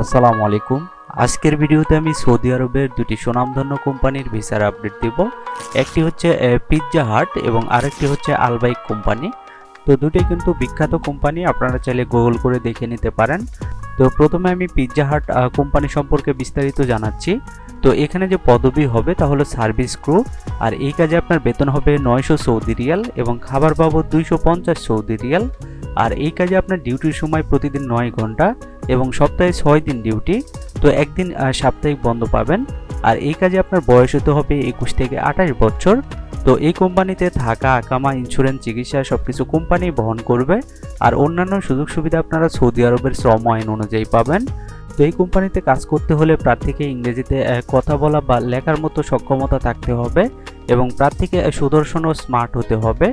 আসসালামু আলাইকুম। আজকের ভিডিওতে আমি সৌদি আরবের দুটি সুনামধন্য কোম্পানির ভিসার আপডেট দিব। একটি হচ্ছে পিৎজা হাট এবং আরেকটি হচ্ছে আলবাইক কোম্পানি। তো দুটোই কিন্তু বিখ্যাত কোম্পানি, আপনারা চাইলে গুগল করে দেখে নিতে পারেন। তো প্রথমে আমি পিৎজা হাট কোম্পানি সম্পর্কে বিস্তারিত জানাচ্ছি। তো এখানে যে পদবি হবে তা হলো সার্ভিস ক্রু। আর এই কাজে আপনার বেতন হবে নয়শো সৌদি রিয়াল এবং খাবার বাবদ দুইশো পঞ্চাশ সৌদি রিয়াল। আর এই কাজে আপনার ডিউটির সময় প্রতিদিন নয় ঘণ্টা। এবং সপ্তাহে ছয় দিন ডিউটি, তো একদিন সাপ্তাহিক বন্ধ পাবেন। আর এই কাজে আপনার বয়স হতে হবে একুশ থেকে আঠাশ বছর। তো এই কোম্পানিতে থাকা আকামা ইন্স্যুরেন্স চিকিৎসা সব কিছু কোম্পানি বহন করবে। আর অন্যান্য সুযোগ সুবিধা আপনারা সৌদি আরবের শ্রম আইন অনুযায়ী পাবেন। তো এই কোম্পানিতে কাজ করতে হলে প্রার্থীকে ইংরেজিতে কথা বলা বা লেখার মতো সক্ষমতা থাকতে হবে এবং প্রার্থীকে সুদর্শন ও স্মার্ট হতে হবে।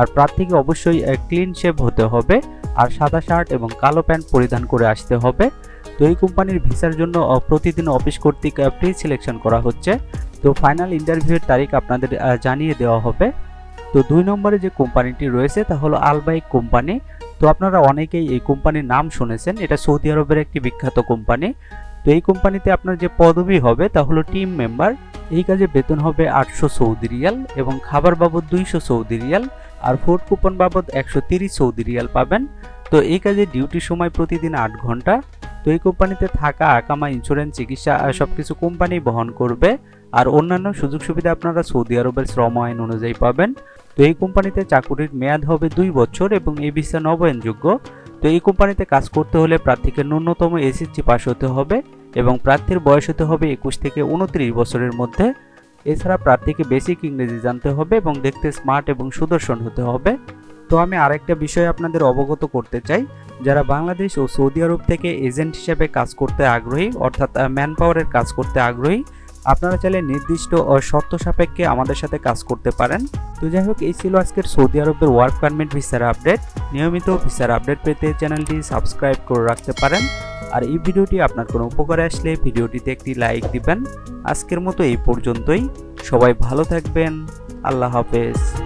আর প্রার্থীকে অবশ্যই ক্লিন শেভ হতে হবে। আর সাদা শার্ট এবং কালো প্যান্ট পরিধান করে আসতে হবে। তো এই কোম্পানির ভিসার জন্য প্রতিদিন অফিস কর্তৃক প্রি সিলেকশন করা হচ্ছে। তো ফাইনাল ইন্টারভিউয়ের তারিখ আপনাদের জানিয়ে দেওয়া হবে। তো দুই নম্বরে যে কোম্পানিটি রয়েছে, তা হলো আলবাইক কোম্পানি। তো আপনারা অনেকেই এই কোম্পানির নাম শুনেছেন। এটা সৌদি আরবের একটি বিখ্যাত কোম্পানি। তো এই কোম্পানিতে আপনার যে পদবি হবে, তা হলো টিম মেম্বার এই কাজে বেতন হবে আটশো সৌদি রিয়াল এবং খাবার বাবদ দুইশো সৌদি রিয়াল। আর ফুড কুপন বাবদ একশো তিরিশ সৌদি রিয়াল পাবেন। তো এই কাজে ডিউটির সময় প্রতিদিন আট ঘণ্টা। তো এই কোম্পানিতে থাকা আকামা ইন্স্যুরেন্স, চিকিৎসা সব কিছু কোম্পানি বহন করবে। আর অন্যান্য সুযোগ সুবিধা আপনারা সৌদি আরবের শ্রম আইন অনুযায়ী পাবেন। তো এই কোম্পানিতে চাকুরির মেয়াদ হবে দুই বছর এবং এই ভিসা নবায়নযোগ্য। তো এই কোম্পানিতে কাজ করতে হলে প্রার্থীকে ন্যূনতম এসএসসি পাস হতে হবে এবং প্রার্থীর বয়স হতে হবে একুশ থেকে উনত্রিশ বছরের মধ্যে। এছাড়া প্রার্থীকে বেসিক ইংরেজি জানতে হবে এবং দেখতে স্মার্ট এবং সুদর্শন হতে হবে। তো আমি আরেকটা বিষয় আপনাদের অবগত করতে চাই। যারা বাংলাদেশ ও সৌদি আরব থেকে এজেন্ট হিসেবে কাজ করতে আগ্রহী, অর্থাৎ ম্যান পাওয়ারের কাজ করতে আগ্রহী, আপনারা চাইলে নির্দিষ্ট শর্ত সাপেক্ষে আমাদের সাথে কাজ করতে পারেন। তো যাই হোক, এই ছিল আজকের সৌদি আরবের ওয়ার্ক পারমিট ভিসার আপডেট নিয়মিত ভিসার আপডেট পেতে চ্যানেলটি সাবস্ক্রাইব করে রাখতে পারেন। আর এই ভিডিওটি আপনার কোনো উপকারে আসলে ভিডিওটিতে একটি লাইক দিবেন। আজকের মতো এই পর্যন্তই। সবাই ভালো থাকবেন। আল্লাহ হাফেজ।